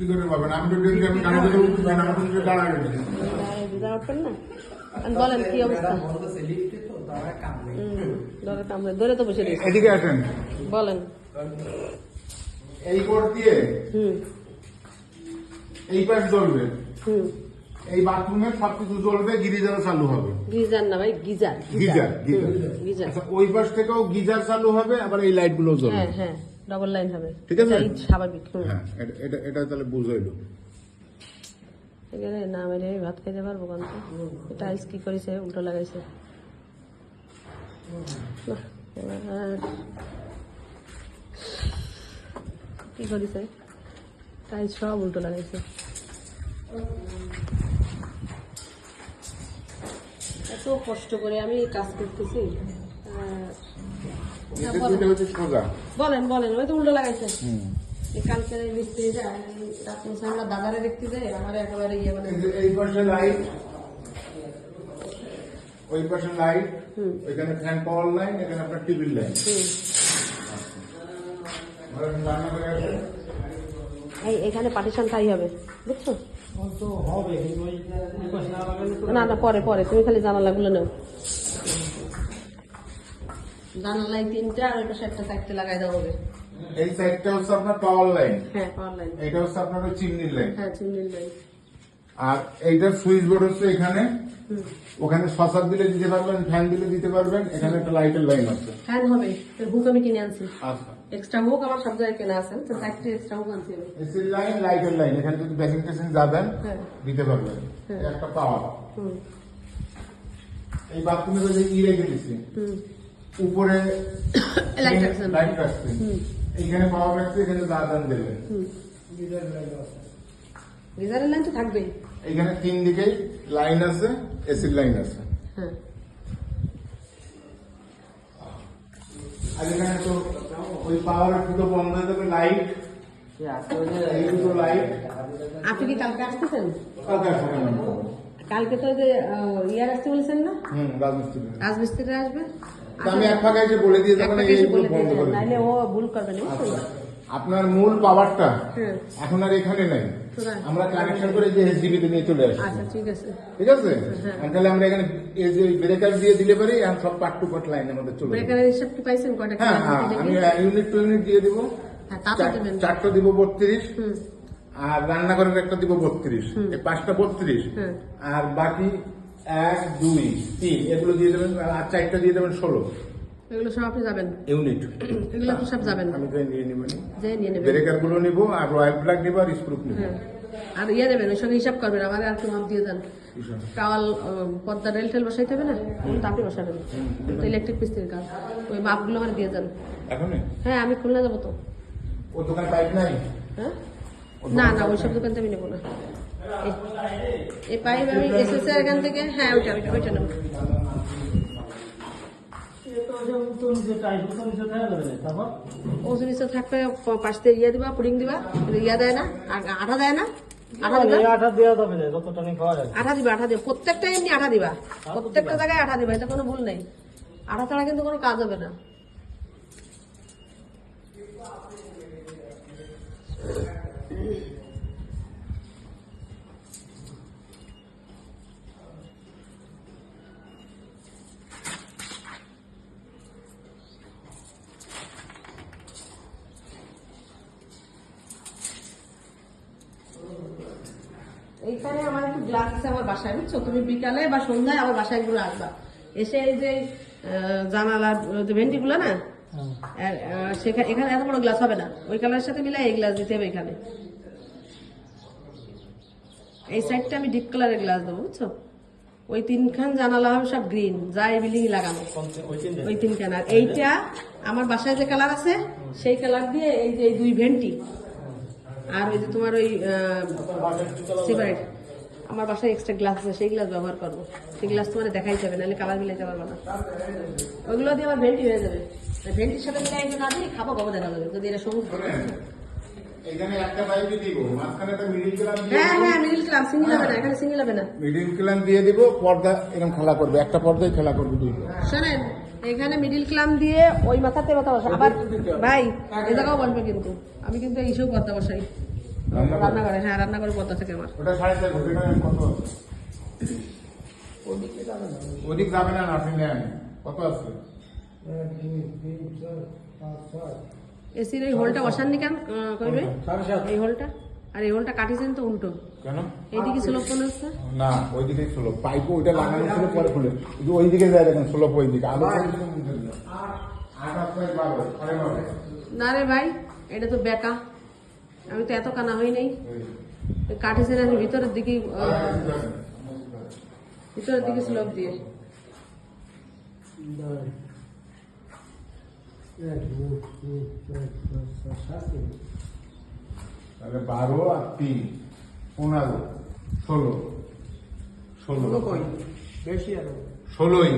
কি করে পাবেন আমি তো দেখি আমি গাড়ি থেকে উঠবেন আমার না। বলেন কি অবস্থা? ধরে তো বসে এদিকে আসেন। বলেন। এই কোড দিয়ে এই পাশ জ্বলবে হুম। এই বাথরুমে সবকিছু জ্বলবে গিরিজার চালু হবে। গিজার না ভাই গিজার। গিজার গিজার গিজার আচ্ছা ওই পাশ থেকেও গিজার চালু হবে আবার এই লাইটগুলো জ্বলবে হ্যাঁ হ্যাঁ। ডবল লাইন হবে। ঠিক আছে? স্বাভাবিক হ্যাঁ এটা- এটা তাহলে বুঝাইলো এখানে না মেরে আমি ভাত খাইতে পারব কারণ এটা আইস কি করেছে? উল্টো লাগাইছে। কি করেছে? টাইলস সব উল্টো লাগাইছে। এত কষ্ট করে আমি কাজ করতেছি। বলেন। বলেন ওই তো উল্টো লাগাইছে। কালকে মিস্ত্রি যায় রাত্রে আমরা দাদারে দেখতে যাই আমার একেবারে ইয়ে মানে এই পাশে লাইট ওই পাশে লাইট ওইখানে ফ্যান পাওয়ার লাইন এখানে আপনার টিভির লাইন এই পার্টিশন তাই হবে বুঝছ? না না পরে পরে তুমি খালি জানালাগুলো নাও। জানালায় তিনটা আর ওই পাশে একটা চারটে লাগাই দেওয়া হবে। এই সাইডটা হচ্ছে আপনার পাওয়ার লাইন হ্যাঁ পাওয়ার লাইন এটা হচ্ছে আপনার চিমনির লাইন হ্যাঁ চিমনির লাইন আর এইটার সুইচ বোর্ড হচ্ছে এখানে। ওখানে শশার দিলে দিতে পারবেন ফ্যান দিলে দিতে পারবেন। এখানে একটা লাইটের লাইন আছে। ফ্যান হবে। তো হুক আমি কিনে আনছি। আচ্ছা। এক্সট্রা হুক আমার সব জায়গায় কেনা আছে। তো চারটে এক্সট্রা হুক আনছি আমি। এসির লাইন লাইটের লাইন এখানে যদি ব্যাকিং টেশন যাবেন হ্যাঁ। দিতে পারবেন। হ্যাঁ। একটা পাওয়ার এই বাথরুমে যে ই রেখে দিচ্ছি হুম। উপরে লাইট লাইট এইখানে পাওয়ার রাখছে এখানে দাদান দেবেন। গিজারের লাইন তো থাকবেই। এখানে তিন দিকেই লাইন আছে এসির লাইন আছে। হ্যাঁ। আর এখানে তো ওই পাওয়ার দুটো বন্ধ হয়ে যাবে লাইট এই দুটো লাইট আপনি কি কালকে আসতেছেন? কালকে আসবে। কালকে তো যে ইয়ার আসতে বলছেন না? হুম রাজমিস্ত্রি। রাজমিস্ত্রিরা আসবে? আমি এক ফাঁকা এসে বলে দিয়ে বন্ধ করে নাহলে ও ভুল করবে না আচ্ছা। আপনার মূল পাওয়ারটা এখন আর এখানে নাই। আমরা কানেকশন করে যে এসডিবি তে নিয়ে চলে আসি আচ্ছা ঠিক আছে। ঠিক আছে? হ্যাঁ। তাহলে আমরা এখানে এই যে ব্রেকার দিয়ে দিলে পারি আর সব পার্ট টু পার্ট লাইনের মধ্যে চলে যাবে। ব্রেকারের হিসাব কি পাইছেন? কয়টা হ্যাঁ হ্যাঁ আমি? ইউনিট টু ইউনিট দিয়ে দিব। হ্যাঁ চারটা দিব বত্রিশ। আর রান্নাঘরের একটা দিব বত্রিশ। এই পাঁচটা বত্রিশ। আর বাকি এক দুই তিন এগুলো দিয়ে দেবেন আর চারটা দিয়ে দেবেন ষোলো। এগুলো সব আপনি যাবেন। ইউনিট। এগুলো সব যাবেন। আমি তাই নিয়ে নেবেন যে নিয়ে নেবেন। ব্রেকারগুলো আর রয়্যাল প্লাগ নিবো আর স্ক্রু নিবো। হ্যাঁ। আর ইয়ে দেবেন ওই সঙ্গে হিসাব করবেন আমার আর মাপ দিয়ে পদ্মা রেল টেল বসাইতে হবে না? ওগুলো তো আপনি বসাবেন। তো ইলেকট্রিক মিস্ত্রির কাজ। ওই মাপগুলো আমার দিয়ে যান। এখন হ্যাঁ আমি খুলনা যাব তো। ও দোকানে পাইপ নাই? হ্যাঁ? না না ওইসব দোকান থেকে আমি নেব না। এই- পাইপ আমি এসেছে এখান থেকে হ্যাঁ ওইটা ওইটা নেব। নিচে থাকবে পাশ দিয়ে ইয়ে দিবা পুডিং দিবা ইয়া দেয় না আঠা দেয় না আঠা দিবা? আঠা দিবা আঠা দিবা প্রত্যেকটা এমনি আঠা দিবা। প্রত্যেকটা জায়গায় আঠা দিবা এটা কোনো ভুল নেই। আঠা ছাড়া কিন্তু কোনো কাজ হবে না। গ্লাস আছে আমার বাসায় বুঝছ? তুমি বিকালে বা সন্ধ্যায় আমার বাসায় ঘুরে আসবা। এসে এই যে জানালার যে ভেন্টিগুলো না সেখানে এখানে এত বড় গ্লাস হবে না। ওই কালারের সাথে মিলে এই গ্লাস দিতে হবে এখানে। এই সাইডটা আমি ডিপ কালারের গ্লাস দেবো বুঝছ? ওই তিনখান জানালা হবে সব গ্রিন যা এই বিল্ডিং লাগানো। ওই? তিনখান। আর এইটা আমার বাসায় যে কালার আছে সেই কালার দিয়ে এই যে দুই ভেন্টি। আর ওই যে তোমার ওই সিপারেট। আমার বাসায় এক্সট্রা গ্লাস আছে সেই গ্লাস ব্যবহার করব। সেই গ্লাস তোমার দেখাই যাবে নাহলে কালার মিলাইতে পারব না ওইগুলো দিয়ে আমার ভেন্টি হয়ে যাবে। ভেন্টির সাথে মিলাই না দিয়ে খাব খাব দেখা যাবে যদি এটা সবুজ এখানে একটা পাইপই দিব মাঝখানে একটা মিডিল ক্লাম হ্যাঁ হ্যাঁ মিডিল ক্লাব সিঙ্গেল হবে না এখানে সিঙ্গেল হবে না। মিডিল ক্লাম দিয়ে দিব পর্দা এরকম খেলা করবে একটা পর্দায় খেলা করবে শোনেন এখানে মিডিল ক্লাম দিয়ে ওই মাথাতে মাথা বসা আবার ভাই জায়গাও কিন্তু। আমি কিন্তু এইসব কথা বসাই। রান্নাঘর? রান্নাঘরে হ্যাঁ রান্নাঘরে পদ্মা থেকে আমার ওটা সাড়ে চার এখানে কত? আছে ওদিক যাবে না আপনি নেন। কত আছে? এসির এই হোলটা বসাননি কেন? কইবে? এই হোলটা? আর এই হোলটা কাটিছেন তো উল্টো। কেন? এইদিকে স্লোপ মনে হচ্ছে না ওইদিকে স্লোপ। পাইপ ওইটা লাগানো ছিল পরে খুলে। কিন্তু ওইদিকে যায় দেখেন স্লোপ ওইদিকে। আলো আট আট ছয় বারো সাড়ে বারো। না রে ভাই এটা তো বেকা। তো এত কানা হয় নাই। কাটিছেন আমি ভিতরের দিকে ভিতরের দিকে স্লোপ দিয়ে। তাহলে বারো আর তিন পনেরো ষোলো। ষোলো। বেশি আরও ষোলোই।